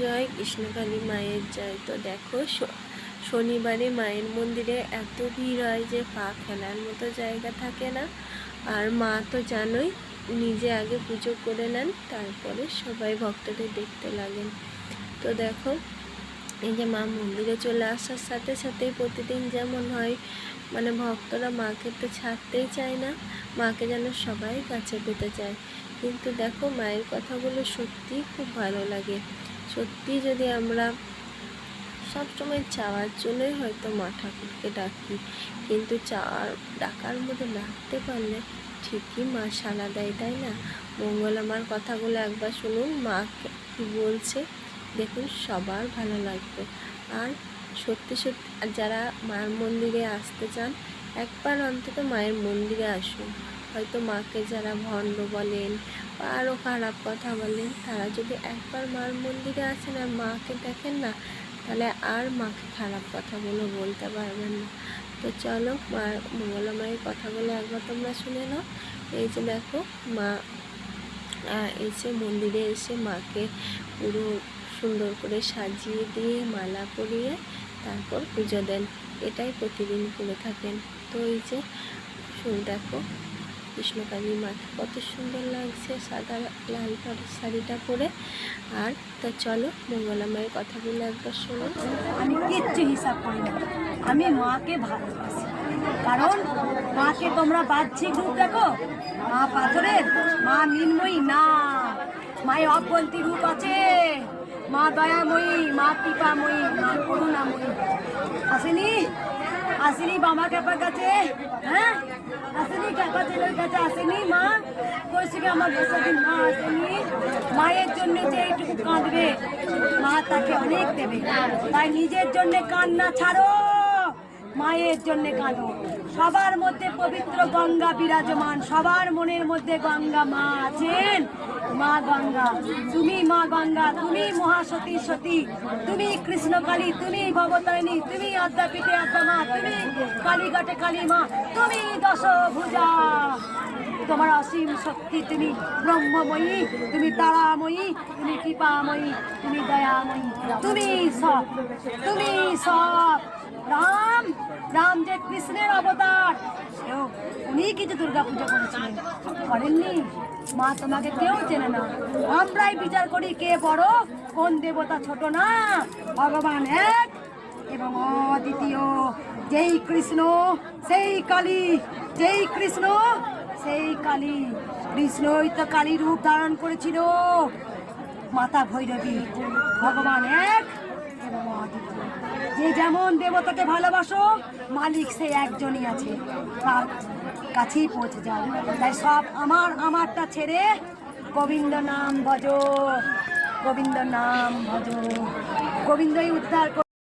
জয়, কৃষ্ণকালী মায়ের জয়। তো দেখো শনিবারে মায়ের মন্দিরে এত ভিড় হয় যে পা ফেলার মতো জায়গা থাকে না। আর মা তো জানোই, নিজে আগে পুজো করে নেন, তারপরে সবাই ভক্তদের দেখতে লাগেন। তো দেখো, এই যে মা মন্দিরে চলে আসার সাথে সাথেই প্রতিদিন যেমন হয় মানে ভক্তরা মাকে তো ছাড়তেই চায় না, মাকে যেন সবাই কাছে পেতে চায়। কিন্তু দেখো, মায়ের কথাগুলো সত্যিই খুব ভালো লাগে। সত্যি যদি আমরা সবসময় চাওয়ার জন্যই হয়তো মা ঠাকুরকে ডাকি, কিন্তু চাওয়ার, ডাকার মধ্যে ডাকতে পারলে ঠিকই মা সাড়া দেয়, তাই না? মঙ্গল মার কথাগুলো একবার শুনুন, মা কি বলছে? দেখুন, সবার ভালো লাগবে। আর সত্যি সত্যি যারা মায়ের মন্দিরে আসতে চান, একবার অন্তত মায়ের মন্দিরে আসুন। হয়তো মাকে যারা ভণ্ড বলেন বা আরও খারাপ কথা বলেন, তারা যদি একবার মার মন্দিরে আসেন আর মাকে দেখেন না, তাহলে আর মাকে খারাপ কথাগুলো বলতে পারবেন না। তো চলো মা মঙ্গলা মায়ের কথাগুলো একবার তোমরা শুনে নাও। এই যে দেখো, মা এসে মন্দিরে এসে মাকে পুরো সুন্দর করে সাজিয়ে দিয়ে মালা পরিয়ে তারপর পুজো দেন। এটাই প্রতিদিন করে থাকেন। তো এই যে, শুন দেখো কৃষ্ণকালী মাকে কত সুন্দর লাগছে সাদা লাল শাড়িটা পরে। আর তা চলো মঙ্গলা মায়ের কথাগুলো একবার শোনো। আমি কিচ্ছু হিসাব করি না। আমি মাকে ভালোবাসি। কারণ মাকে তোমরা বাহ্যিক রূপ দেখো। মা পাথরের, মা মিনময়ী না। মায়ের অভ্যন্তী রূপ আছে। মা দয়াময়ী, মা কৃপাময়ী, মা করুণাময়ী। আসেনি? আসেনি বাবা ক্যাপার কাছে? হ্যাঁ? আসেনি ক্যাপা ছেলের কাছে? আসেনি মা? কৌশিকে আমার বসে দিন, মা আসেনি। মায়ের জন্য যে এইটুকু কাঁদবে, মা তাকে অনেক দেবে। তাই নিজের জন্য কান্না ছাড়ো, মায়ের জন্য কাঁদো। সবার মধ্যে পবিত্র গঙ্গা বিরাজমান, সবার মনের মধ্যে গঙ্গা মা আছেন। মা গঙ্গা, তুমি মা গঙ্গা, তুমি মহাসতী সতী, তুমি কৃষ্ণকালী, তুমি ভবতারিণী, তুমি আদ্যাপীঠে আদ্যা মা, তুমি কালীঘাটে কালী মা তুমি দশভুজা। তোমার অসীম শক্তি তুমি ব্রহ্মময়ী, তুমি তারাময়ী, তুমি কৃপাময়ী, তুমি দয়াময়ী, তুমি সব তুমি সব রাম রাম কৃষ্ণের অবতার। সেও উনি কিছু দুর্গা পুজো করেছিলেন। করেননি? মা তোমাকে কেউ চেনে না। আমরাই বিচার করি কে বড়, কোন দেবতা ছোট না। ভগবান এক এবং অদ্বিতীয়। যেই কৃষ্ণ, সেই কালী। যেই কৃষ্ণ, সেই কালী। কৃষ্ণই তো কালী রূপ ধারণ করেছিল। মাতা ভৈরবী, ভগবান এক যে যেমন দেবতাকে ভালোবাসো, মালিক সে একজনই আছে। তার কাছেই পৌঁছে যাও। তাই সব আমার, আমারটা ছেড়ে গোবিন্দ নাম ভজ, গোবিন্দ নাম ভজ। গোবিন্দই উদ্ধার